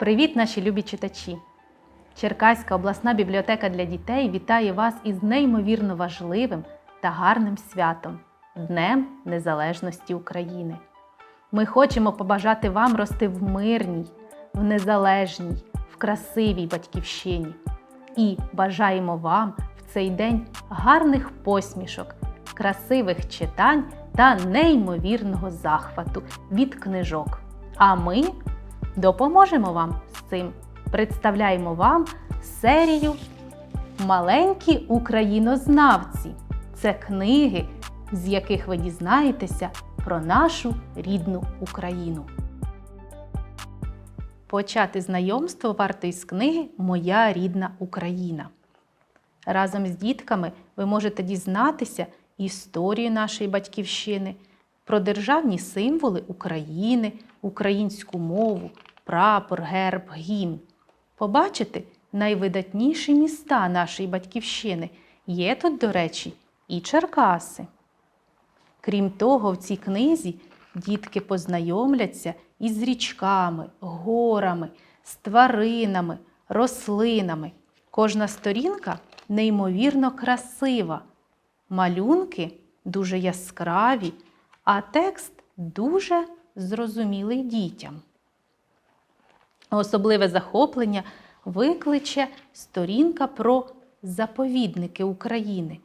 Привіт, наші любі читачі! Черкаська обласна бібліотека для дітей вітає вас із неймовірно важливим та гарним святом Днем Незалежності України. Ми хочемо побажати вам рости в мирній, в незалежній, в красивій батьківщині. І бажаємо вам в цей день гарних посмішок, красивих читань та неймовірного захвату від книжок. А ми допоможемо вам з цим. Представляємо вам серію Маленькі українознавці. Це книги, з яких ви дізнаєтеся про нашу рідну Україну. Почати знайомство варто із книги Моя рідна Україна. Разом з дітками ви можете дізнатися історію нашої батьківщини, про державні символи України, українську мову, прапор, герб, гімн. Побачити найвидатніші міста нашої батьківщини. Є тут, до речі, і Черкаси. Крім того, в цій книзі дітки познайомляться із річками, горами, з тваринами, рослинами. Кожна сторінка неймовірно красива, малюнки дуже яскраві, а текст дуже зрозумілий дітям. Особливе захоплення викличе сторінка про заповідники України,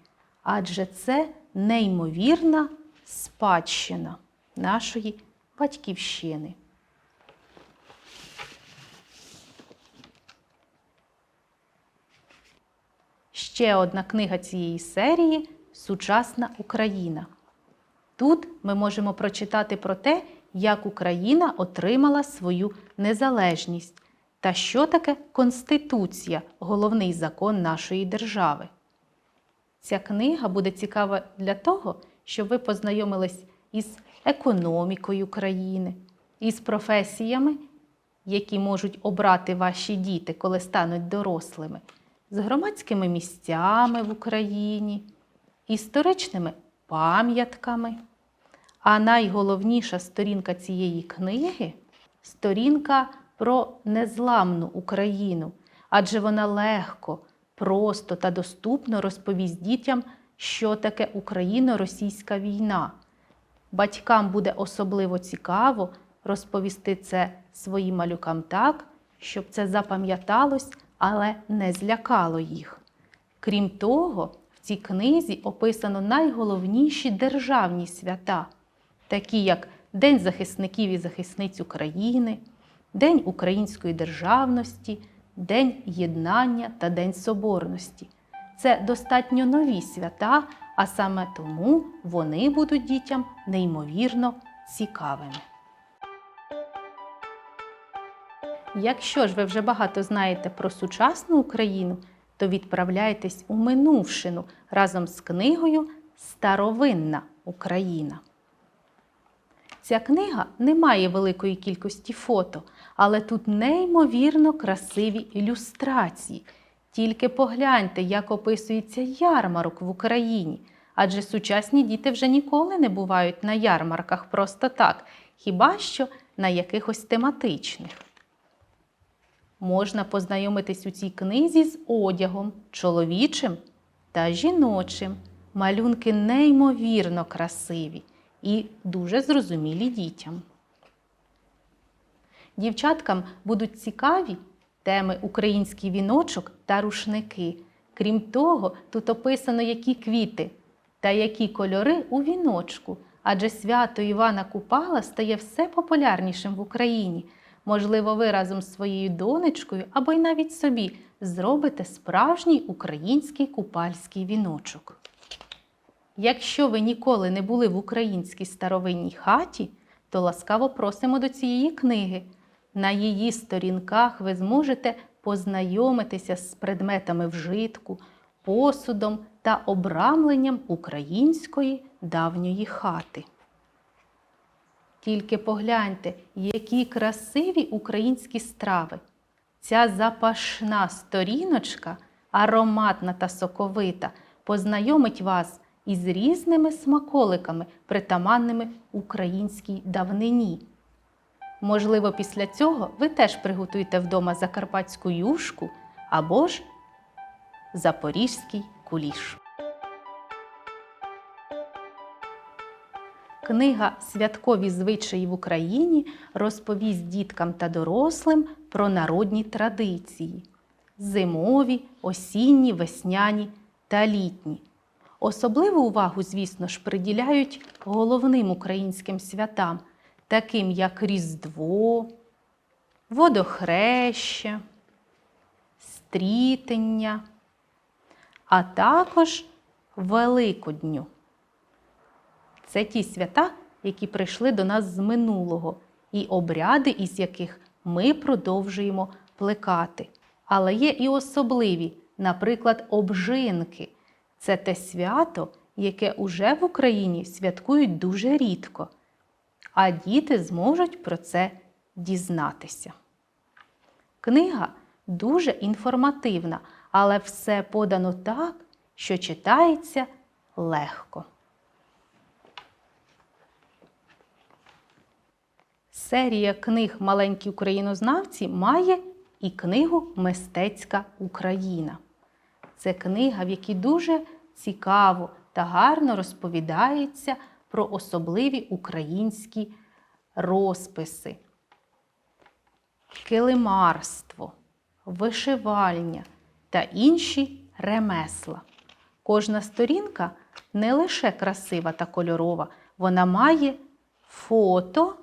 адже це неймовірна спадщина нашої батьківщини. Ще одна книга цієї серії Сучасна Україна. Тут ми можемо прочитати про те, як Україна отримала свою незалежність та що таке Конституція, головний закон нашої держави. Ця книга буде цікава для того, щоб ви познайомились із економікою країни, із професіями, які можуть обрати ваші діти, коли стануть дорослими, з громадськими місцями в Україні, історичними пам'ятками. А найголовніша сторінка цієї книги сторінка про незламну Україну, адже вона легко, просто та доступно розповість дітям, що таке Україно-російська війна. Батькам буде особливо цікаво розповісти це своїм малюкам так, щоб це запам'яталось, але не злякало їх. Крім того, в цій книзі описано найголовніші державні свята, такі як День захисників і захисниць України, День української державності, День єднання та День Соборності. Це достатньо нові свята, а саме тому вони будуть дітям неймовірно цікавими. Якщо ж ви вже багато знаєте про сучасну Україну, то відправляйтесь у минувшину разом з книгою Старовинна Україна. Ця книга не має великої кількості фото, але тут неймовірно красиві ілюстрації. Тільки погляньте, як описується ярмарок в Україні. Адже сучасні діти вже ніколи не бувають на ярмарках просто так, хіба що на якихось тематичних. Можна познайомитись у цій книзі з одягом, чоловічим та жіночим. Малюнки неймовірно красиві і дуже зрозумілі дітям. Дівчаткам будуть цікаві теми український віночок та рушники. Крім того, тут описано, які квіти та які кольори у віночку, адже свято Івана Купала стає все популярнішим в Україні. Можливо, ви разом з своєю донечкою або й навіть собі зробите справжній український купальський віночок. Якщо ви ніколи не були в українській старовинній хаті, то ласкаво просимо до цієї книги. На її сторінках ви зможете познайомитися з предметами вжитку, посудом та обрамленням української давньої хати. Тільки погляньте, які красиві українські страви. Ця запашна сторіночка, ароматна та соковита, познайомить вас із різними смаколиками, притаманними українській давнині. Можливо, після цього ви теж приготуєте вдома закарпатську юшку або ж запорізький куліш. Книга Святкові звичаї в Україні розповість діткам та дорослим про народні традиції зимові, осінні, весняні та літні. Особливу увагу, звісно ж, приділяють головним українським святам, таким як Різдво, Водохреща, Стрітення, а також Великодню. Це ті свята, які прийшли до нас з минулого, і обряди, із яких ми продовжуємо плекати. Але є і особливі, наприклад, обжинки. Це те свято, яке уже в Україні святкують дуже рідко, а діти зможуть про це дізнатися. Книга дуже інформативна, але все подано так, що читається легко. Серія книг Маленькі українознавці має і книгу Мистецька Україна. Це книга, в якій дуже цікаво та гарно розповідається про особливі українські розписи, килимарство, вишивальня та інші ремесла. Кожна сторінка не лише красива та кольорова, вона має фото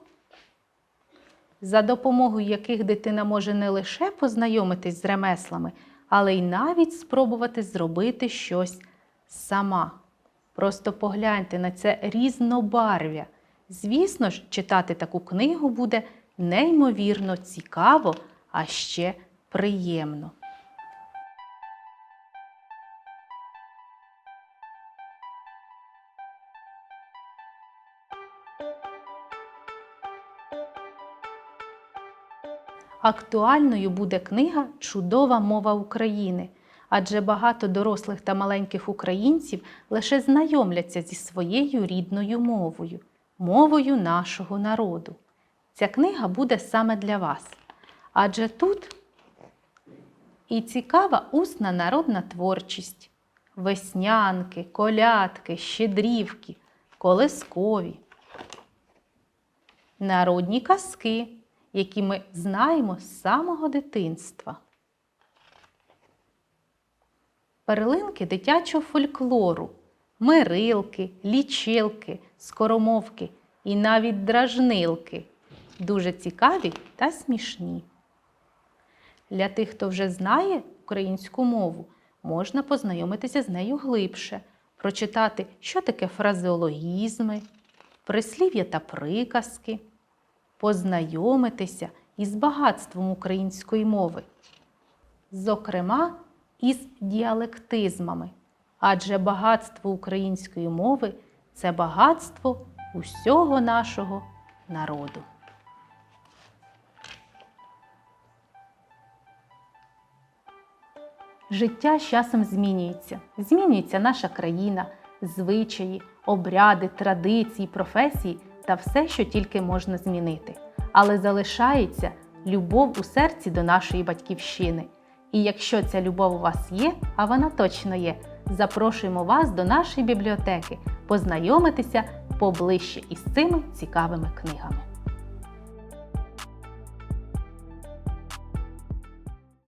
за допомогою яких дитина може не лише познайомитись з ремеслами, але й навіть спробувати зробити щось сама. Просто погляньте на це різнобарв'я. Звісно ж, читати таку книгу буде неймовірно цікаво, а ще приємно. Актуальною буде книга Чудова мова України, адже багато дорослих та маленьких українців лише знайомляться зі своєю рідною мовою, мовою нашого народу. Ця книга буде саме для вас. Адже тут і цікава усна народна творчість, веснянки, колядки, щедрівки, колискові, народні казки які ми знаємо з самого дитинства. Перлинки дитячого фольклору, мирилки, лічилки, скоромовки і навіть дражнилки. Дуже цікаві та смішні. Для тих, хто вже знає українську мову, можна познайомитися з нею глибше, прочитати, що таке фразеологізми, прислів'я та приказки познайомитися із багатством української мови, зокрема із діалектизмами. Адже багатство української мови це багатство усього нашого народу. Життя з часом змінюється. Змінюється наша країна, звичаї, обряди, традиції, професії та все, що тільки можна змінити. Але залишається любов у серці до нашої батьківщини. І якщо ця любов у вас є, а вона точно є, запрошуємо вас до нашої бібліотеки познайомитися поближче із цими цікавими книгами.